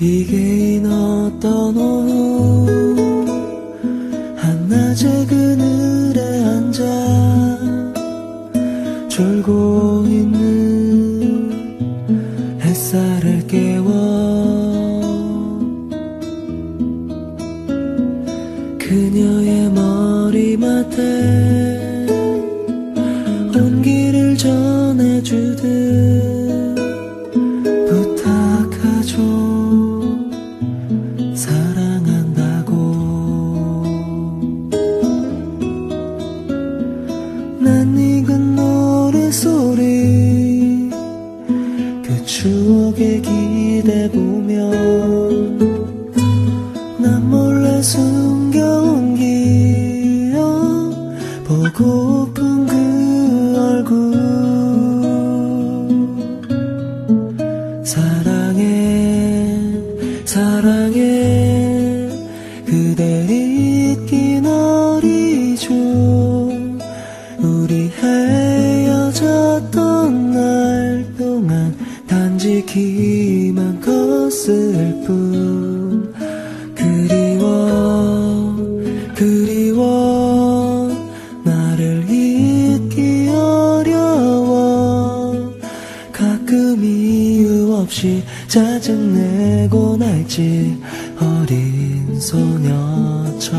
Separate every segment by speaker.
Speaker 1: 递给。 그녀의 머리맡에 온기를 전해주듯 부탁하죠. 사랑한다고. 난 익은 노래소리 그 추억에 기대보 그댈 잊긴 어리죠. 우리 헤어졌던 날 동안 단지 기만 컸을 뿐 없이 짜증내곤 할지 어린 소녀처럼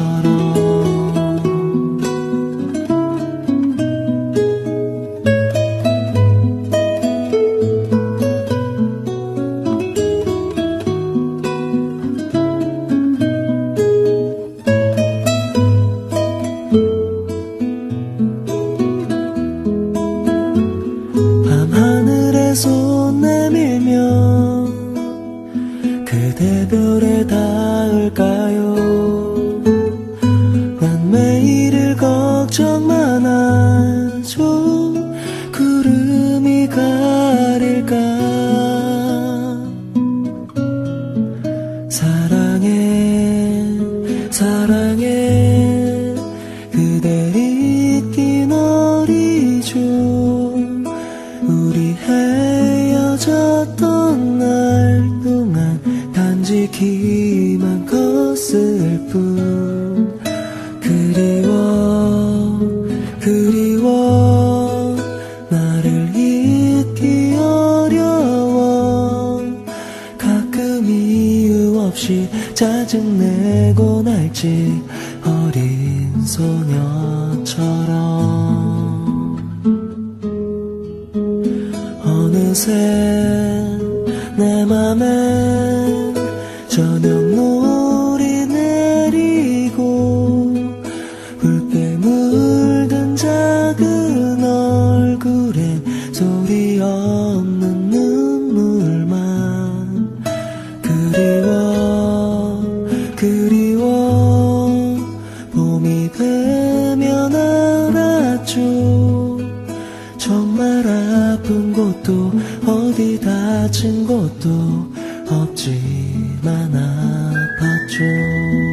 Speaker 1: 그대 별에 닿을까요? 난 매일을 걱정만 하죠. 구름이 가릴까? 사랑해 사랑해. 그댈 잊긴 어리죠. 우리 헤어졌던 단지 기만 컸을 뿐. 그리워 그리워. 나를 잊기 어려워. 가끔 이유 없이 짜증내곤 할지 어린 소녀 물든 작은 얼굴엔 소리 없는 눈물만 그리워 그리워. 봄이 되면 알았죠 정말 아픈 곳도 어디 다친 곳도 없지만 아팠죠